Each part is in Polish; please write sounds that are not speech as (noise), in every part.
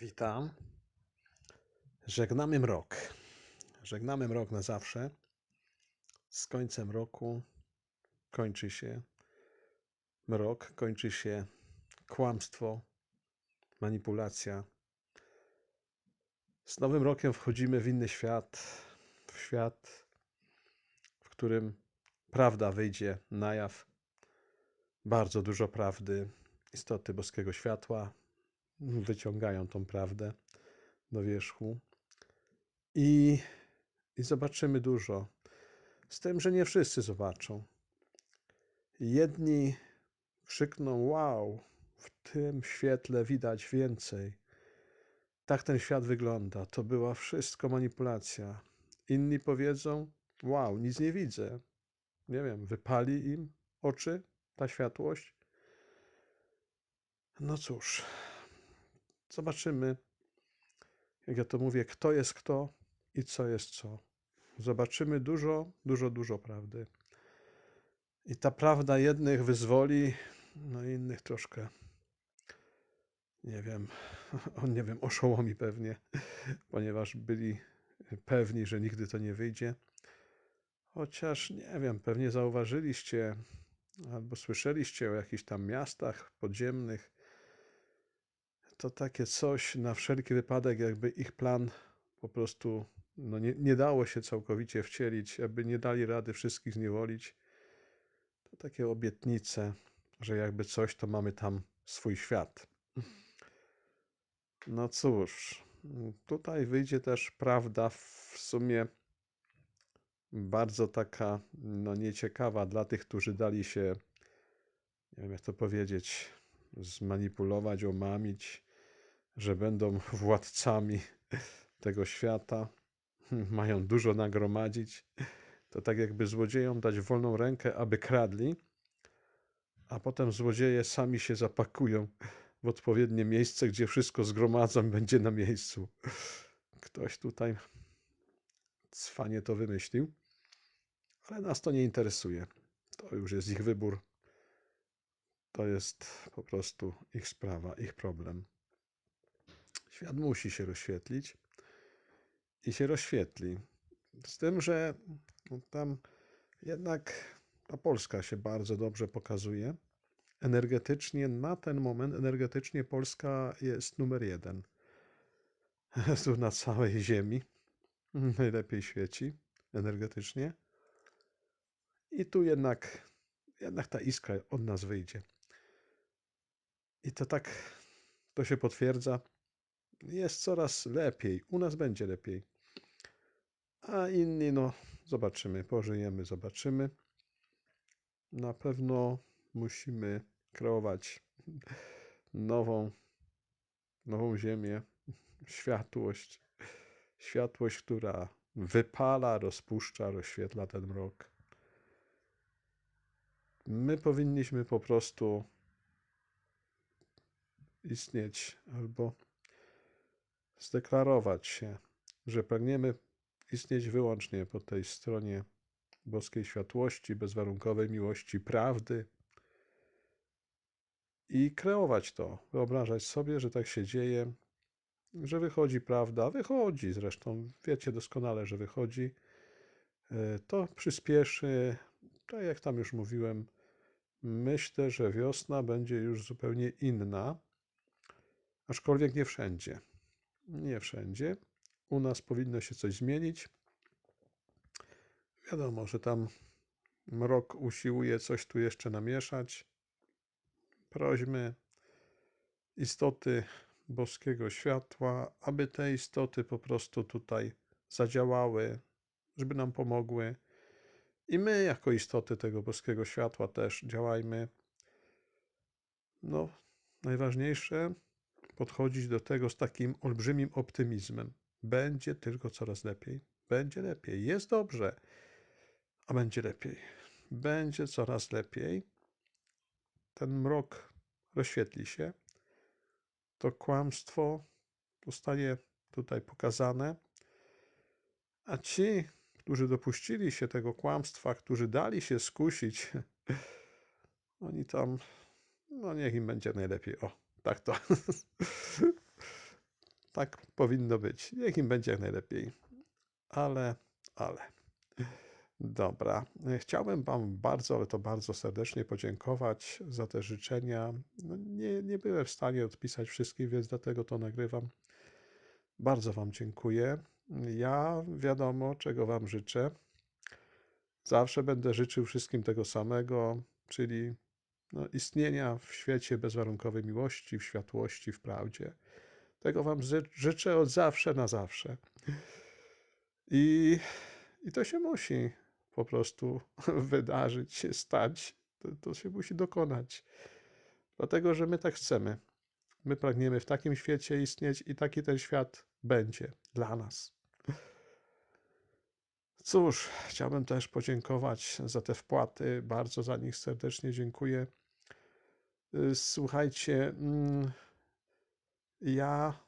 Witam. Żegnamy mrok. Żegnamy mrok na zawsze. Z końcem roku kończy się mrok, kończy się kłamstwo, manipulacja. Z nowym rokiem wchodzimy w inny świat, w świat, w którym prawda wyjdzie na jaw. Bardzo dużo prawdy, istoty boskiego światła wyciągają tą prawdę do wierzchu i, i zobaczymy dużo. Z tym, że nie wszyscy zobaczą. Jedni krzykną: Wow, w tym świetle widać więcej. Tak ten świat wygląda. To była wszystko manipulacja. Inni powiedzą: Wow, nic nie widzę. Nie wiem, wypali im oczy ta światłość. No cóż, zobaczymy, jak ja to mówię, kto jest kto i co jest co. Zobaczymy dużo, dużo, dużo prawdy. I ta prawda jednych wyzwoli, no innych troszkę, nie wiem, (laughs) on nie wiem, oszołomi pewnie, (laughs) ponieważ byli pewni, że nigdy to nie wyjdzie. Chociaż nie wiem, pewnie zauważyliście albo słyszeliście o jakichś tam miastach podziemnych. To takie coś na wszelki wypadek, jakby ich plan po prostu no nie, nie dało się całkowicie wcielić, aby nie dali rady wszystkich zniewolić. To takie obietnice, że jakby coś, to mamy tam swój świat. No cóż, tutaj wyjdzie też prawda w sumie bardzo taka no nieciekawa dla tych, którzy dali się, nie wiem jak to powiedzieć, zmanipulować, omamić, że będą władcami tego świata, mają dużo nagromadzić. To tak jakby złodziejom dać wolną rękę, aby kradli, a potem złodzieje sami się zapakują w odpowiednie miejsce, gdzie wszystko zgromadzą (laughs) będzie na miejscu. Ktoś tutaj cwanie to wymyślił, ale nas to nie interesuje. To już jest ich wybór. To jest po prostu ich sprawa, ich problem. Świat musi się rozświetlić i się rozświetli. Z tym, że no, tam jednak ta Polska się bardzo dobrze pokazuje. Energetycznie, na ten moment, energetycznie Polska jest numer jeden. (laughs) Tu na całej Ziemi (laughs) najlepiej świeci energetycznie. I tu jednak, jednak ta iskra od nas wyjdzie. I to tak, to się potwierdza. Jest coraz lepiej. U nas będzie lepiej. A inni, no, zobaczymy. Pożyjemy, zobaczymy. Na pewno musimy kreować nową, nową ziemię, światłość. Światłość, która wypala, rozpuszcza, rozświetla ten mrok. My powinniśmy po prostu istnieć albo zdeklarować się, że pragniemy istnieć wyłącznie po tej stronie boskiej światłości, bezwarunkowej miłości, prawdy i kreować to, wyobrażać sobie, że tak się dzieje, że wychodzi prawda, wychodzi zresztą, wiecie doskonale, że wychodzi. E, to przyspieszy, tak jak tam już mówiłem, myślę, że wiosna będzie już zupełnie inna, aczkolwiek nie wszędzie. Nie wszędzie. U nas powinno się coś zmienić. Wiadomo, że tam mrok usiłuje coś tu jeszcze namieszać. Prośmy istoty boskiego światła, aby te istoty po prostu tutaj zadziałały, żeby nam pomogły. I my, jako istoty tego boskiego światła, też działajmy. No, najważniejsze podchodzić do tego z takim olbrzymim optymizmem. Będzie tylko coraz lepiej. Będzie lepiej. Jest dobrze, a będzie lepiej. Będzie coraz lepiej. Ten mrok rozświetli się. To kłamstwo zostanie tutaj pokazane. A ci, którzy dopuścili się tego kłamstwa, którzy dali się skusić, (laughs) oni tam, no niech im będzie najlepiej. O, tak to. (laughs) tak powinno być. Niech im będzie jak najlepiej. Ale, ale. Dobra. Chciałbym Wam bardzo, ale to bardzo serdecznie podziękować za te życzenia. No nie, nie byłem w stanie odpisać wszystkich, więc dlatego to nagrywam. Bardzo Wam dziękuję. Ja wiadomo, czego Wam życzę. Zawsze będę życzył wszystkim tego samego, czyli no, istnienia w świecie bezwarunkowej miłości, w światłości, w prawdzie. Tego Wam życzę od zawsze na zawsze. I, i to się musi po prostu (laughs) wydarzyć, się stać. To, to się musi dokonać. Dlatego, że my tak chcemy. My pragniemy w takim świecie istnieć i taki ten świat będzie dla nas. Cóż, chciałbym też podziękować za te wpłaty. Bardzo za nich serdecznie dziękuję. Y, słuchajcie, mm, ja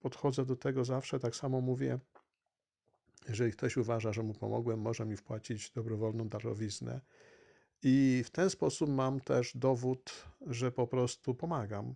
podchodzę do tego zawsze, tak samo mówię. Jeżeli ktoś uważa, że mu pomogłem, może mi wpłacić dobrowolną darowiznę. I w ten sposób mam też dowód, że po prostu pomagam.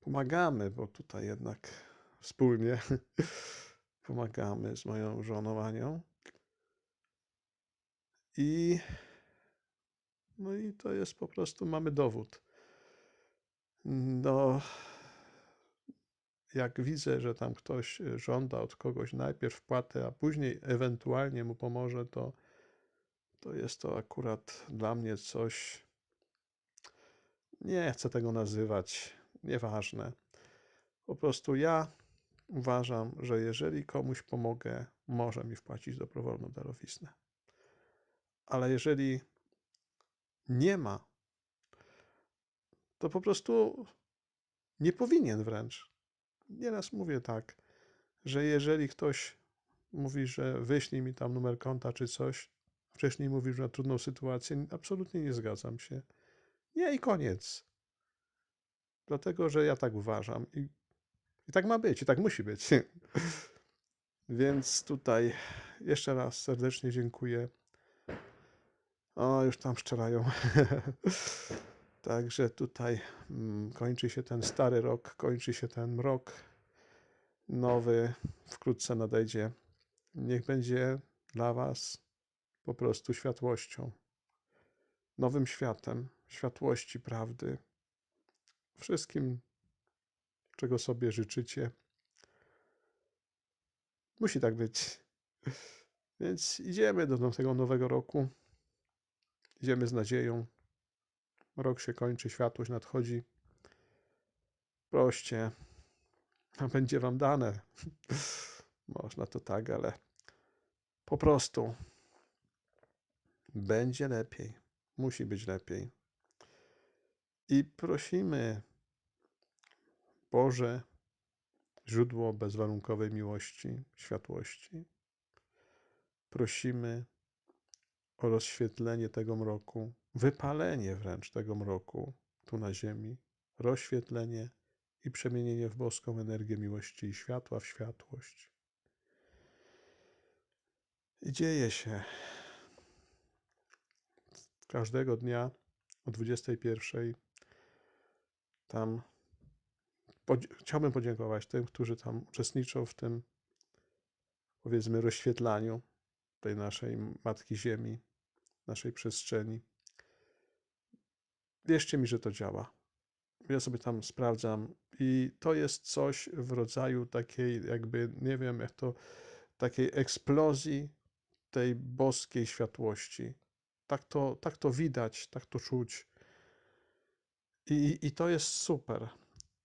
Pomagamy, bo tutaj jednak wspólnie (laughs) pomagamy z moją żoną Anią. I no i to jest po prostu, mamy dowód. No, jak widzę, że tam ktoś żąda od kogoś najpierw wpłatę, a później ewentualnie mu pomoże, to, to jest to akurat dla mnie coś. Nie chcę tego nazywać, nieważne. Po prostu ja uważam, że jeżeli komuś pomogę, może mi wpłacić dobrowolną darowiznę. Ale jeżeli nie ma, to po prostu nie powinien wręcz. Nieraz mówię tak, że jeżeli ktoś mówi, że wyślij mi tam numer konta czy coś, wcześniej mówił, że na trudną sytuację, absolutnie nie zgadzam się. Nie i koniec. Dlatego, że ja tak uważam i, i tak ma być, i tak musi być. (laughs) Więc tutaj jeszcze raz serdecznie dziękuję. O, już tam szczerają. (laughs) Także tutaj mm, kończy się ten stary rok, kończy się ten rok nowy, wkrótce nadejdzie. Niech będzie dla Was po prostu światłością, nowym światem, światłości prawdy, wszystkim, czego sobie życzycie. Musi tak być. (laughs) Więc idziemy do tego nowego roku. Idziemy z nadzieją. Rok się kończy, światłość nadchodzi. Proście, a będzie wam dane. (laughs) Można to tak, ale po prostu będzie lepiej. Musi być lepiej. I prosimy, Boże, źródło bezwarunkowej miłości, światłości. Prosimy o rozświetlenie tego mroku, wypalenie wręcz tego mroku tu na ziemi, rozświetlenie i przemienienie w boską energię miłości i światła w światłość. I dzieje się każdego dnia o 21 tam chciałbym podziękować tym, którzy tam uczestniczą w tym powiedzmy rozświetlaniu tej naszej Matki Ziemi, naszej przestrzeni. Wierzcie mi, że to działa. Ja sobie tam sprawdzam i to jest coś w rodzaju takiej, jakby, nie wiem, jak to, takiej eksplozji tej boskiej światłości. Tak to, tak to widać, tak to czuć. I, I to jest super.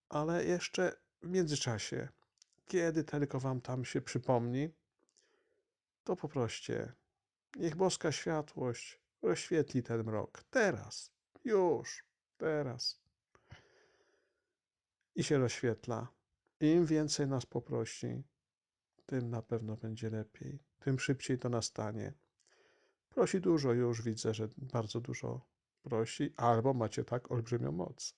Ale jeszcze w międzyczasie, kiedy tylko Wam tam się przypomni, to poproście, niech boska światłość rozświetli ten mrok. Teraz, już, teraz. I się rozświetla. Im więcej nas poprosi, tym na pewno będzie lepiej, tym szybciej to nastanie. Prosi dużo, już widzę, że bardzo dużo prosi, albo macie tak olbrzymią moc.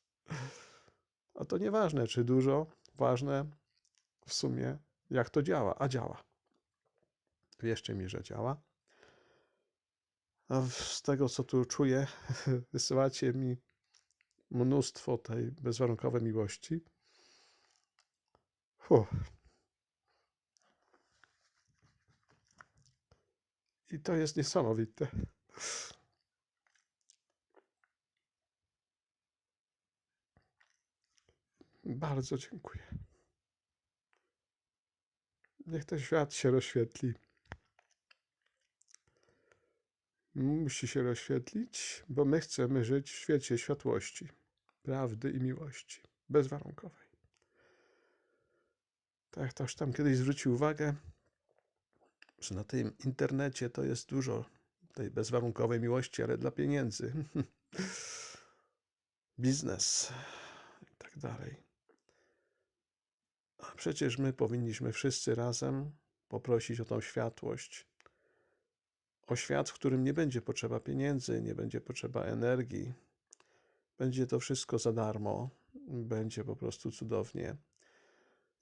A to nieważne, czy dużo, ważne w sumie, jak to działa, a działa. Wierzcie mi, że działa. A z tego, co tu czuję, (laughs) wysyłacie mi mnóstwo tej bezwarunkowej miłości. Fu. I to jest niesamowite. Bardzo dziękuję. Niech ten świat się rozświetli. Musi się rozświetlić, bo my chcemy żyć w świecie światłości, prawdy i miłości, bezwarunkowej. Tak ktoś tam kiedyś zwrócił uwagę, że na tym internecie to jest dużo tej bezwarunkowej miłości, ale dla pieniędzy. (laughs) Biznes i tak dalej. A przecież my powinniśmy wszyscy razem poprosić o tą światłość. O świat, w którym nie będzie potrzeba pieniędzy, nie będzie potrzeba energii. Będzie to wszystko za darmo. Będzie po prostu cudownie.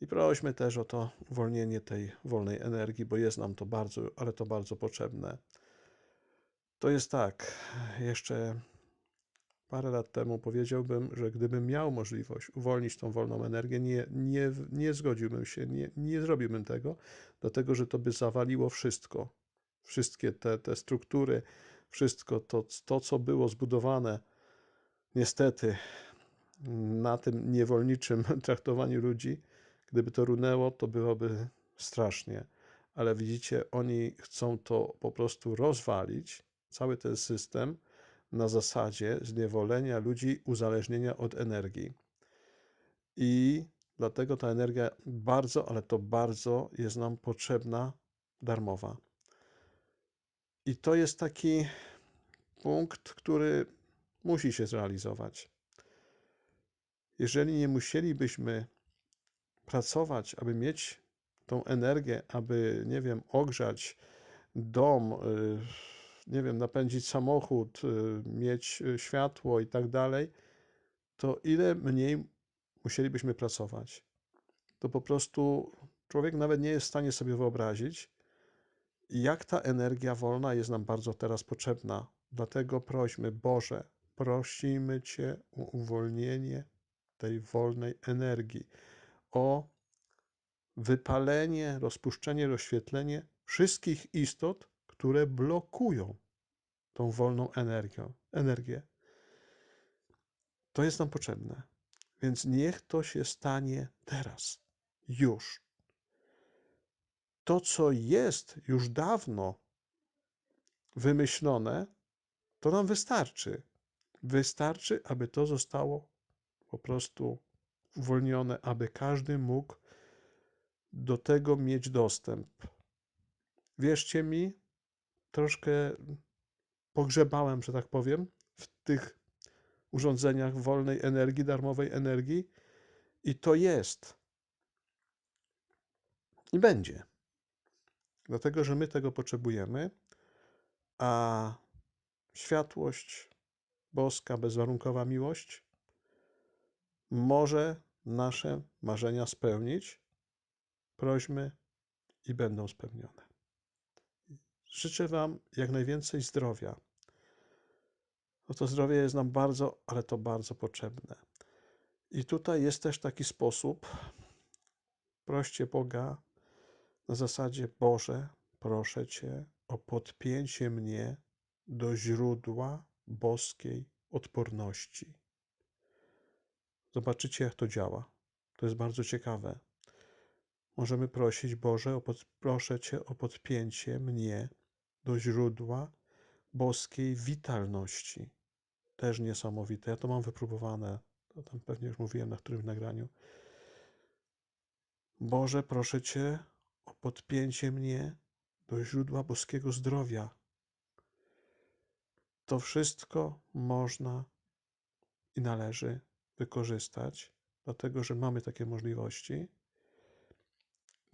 I prośmy też o to uwolnienie tej wolnej energii, bo jest nam to bardzo, ale to bardzo potrzebne. To jest tak, jeszcze parę lat temu powiedziałbym, że gdybym miał możliwość uwolnić tą wolną energię, nie, nie, nie zgodziłbym się, nie, nie zrobiłbym tego, dlatego że to by zawaliło wszystko. Wszystkie te, te struktury, wszystko to, to, co było zbudowane, niestety, na tym niewolniczym (laughs) traktowaniu ludzi, gdyby to runęło, to byłoby strasznie. Ale widzicie, oni chcą to po prostu rozwalić, cały ten system, na zasadzie zniewolenia ludzi, uzależnienia od energii. I dlatego ta energia bardzo, ale to bardzo jest nam potrzebna, darmowa. I to jest taki punkt, który musi się zrealizować. Jeżeli nie musielibyśmy pracować, aby mieć tą energię, aby, nie wiem, ogrzać dom, y, nie wiem, napędzić samochód, y, mieć y, światło i tak dalej, to ile mniej musielibyśmy pracować? To po prostu człowiek nawet nie jest w stanie sobie wyobrazić, jak ta energia wolna jest nam bardzo teraz potrzebna. Dlatego prośmy, Boże, prosimy Cię o uwolnienie tej wolnej energii, o wypalenie, rozpuszczenie, rozświetlenie wszystkich istot, które blokują tą wolną energię. energię. To jest nam potrzebne. Więc niech to się stanie teraz, już. To, co jest już dawno wymyślone, to nam wystarczy. Wystarczy, aby to zostało po prostu uwolnione, aby każdy mógł do tego mieć dostęp. Wierzcie mi, troszkę pogrzebałem, że tak powiem, w tych urządzeniach wolnej energii, darmowej energii i to jest. I będzie. Dlatego, że my tego potrzebujemy, a światłość boska, bezwarunkowa miłość może nasze marzenia spełnić. Prośmy i będą spełnione. Życzę Wam jak najwięcej zdrowia. No to zdrowie jest nam bardzo, ale to bardzo potrzebne. I tutaj jest też taki sposób. Proście Boga na zasadzie Boże, proszę Cię o podpięcie mnie do źródła boskiej odporności. Zobaczycie, jak to działa. To jest bardzo ciekawe. Możemy prosić Boże, o pod, proszę Cię o podpięcie mnie do źródła boskiej witalności. Też niesamowite. Ja to mam wypróbowane. To tam pewnie już mówiłem na którym nagraniu. Boże, proszę Cię podpięcie mnie do źródła boskiego zdrowia. To wszystko można i należy wykorzystać, dlatego że mamy takie możliwości,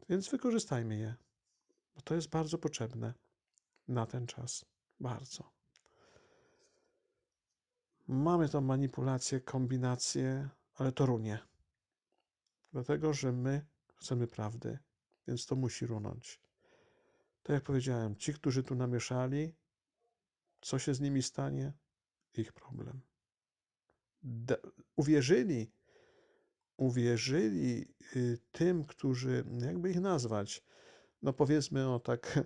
więc wykorzystajmy je, bo to jest bardzo potrzebne na ten czas. Bardzo. Mamy tą manipulację, kombinację, ale to runie. Dlatego, że my chcemy prawdy, więc to musi runąć. Tak jak powiedziałem, ci, którzy tu namieszali, co się z nimi stanie? Ich problem. uwierzyli uwierzyli y, tym, którzy, jakby ich nazwać, no powiedzmy o tak,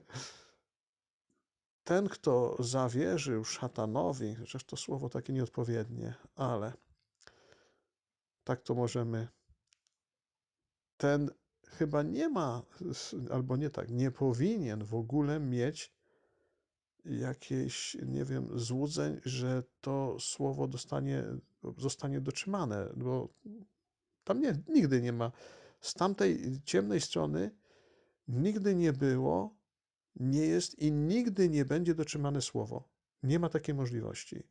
(laughs) ten, kto zawierzył szatanowi, chociaż to słowo takie nieodpowiednie, ale tak to możemy, ten chyba nie ma, albo nie tak, nie powinien w ogóle mieć jakiejś, nie wiem, złudzeń, że to słowo dostanie, zostanie dotrzymane, bo tam nie, nigdy nie ma. Z tamtej ciemnej strony nigdy nie było, nie jest i nigdy nie będzie dotrzymane słowo. Nie ma takiej możliwości.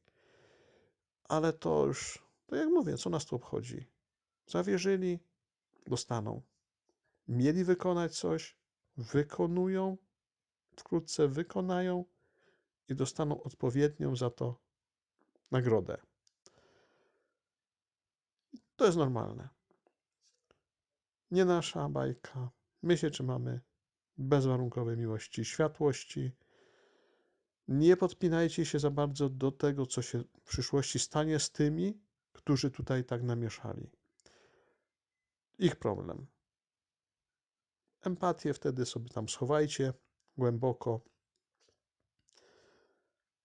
Ale to już, to jak mówię, co nas to obchodzi? Zawierzyli, dostaną. Mieli wykonać coś, wykonują, wkrótce wykonają i dostaną odpowiednią za to nagrodę. To jest normalne. Nie nasza bajka. My się trzymamy bezwarunkowej miłości, światłości. Nie podpinajcie się za bardzo do tego, co się w przyszłości stanie z tymi, którzy tutaj tak namieszali. Ich problem. Empatię wtedy sobie tam schowajcie głęboko,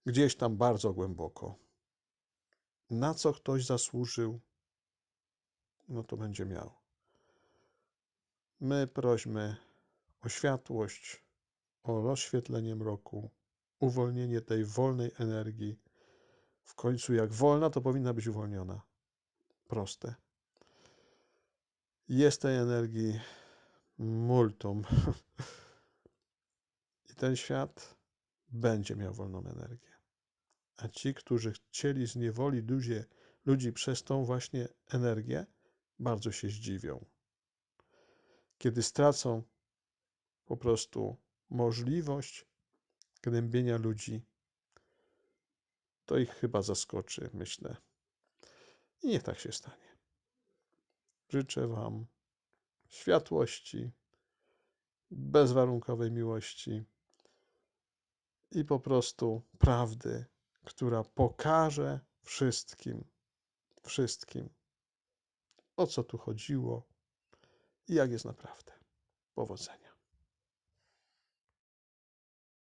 gdzieś tam bardzo głęboko. Na co ktoś zasłużył, no to będzie miał. My prośmy o światłość, o rozświetlenie mroku, uwolnienie tej wolnej energii. W końcu, jak wolna, to powinna być uwolniona. Proste. Jest tej energii multum. (laughs) I ten świat będzie miał wolną energię. A ci, którzy chcieli zniewolić ludzi, ludzi przez tą właśnie energię, bardzo się zdziwią. Kiedy stracą po prostu możliwość gnębienia ludzi, to ich chyba zaskoczy, myślę. I niech tak się stanie. Życzę Wam światłości, bezwarunkowej miłości i po prostu prawdy, która pokaże wszystkim, wszystkim, o co tu chodziło i jak jest naprawdę. Powodzenia.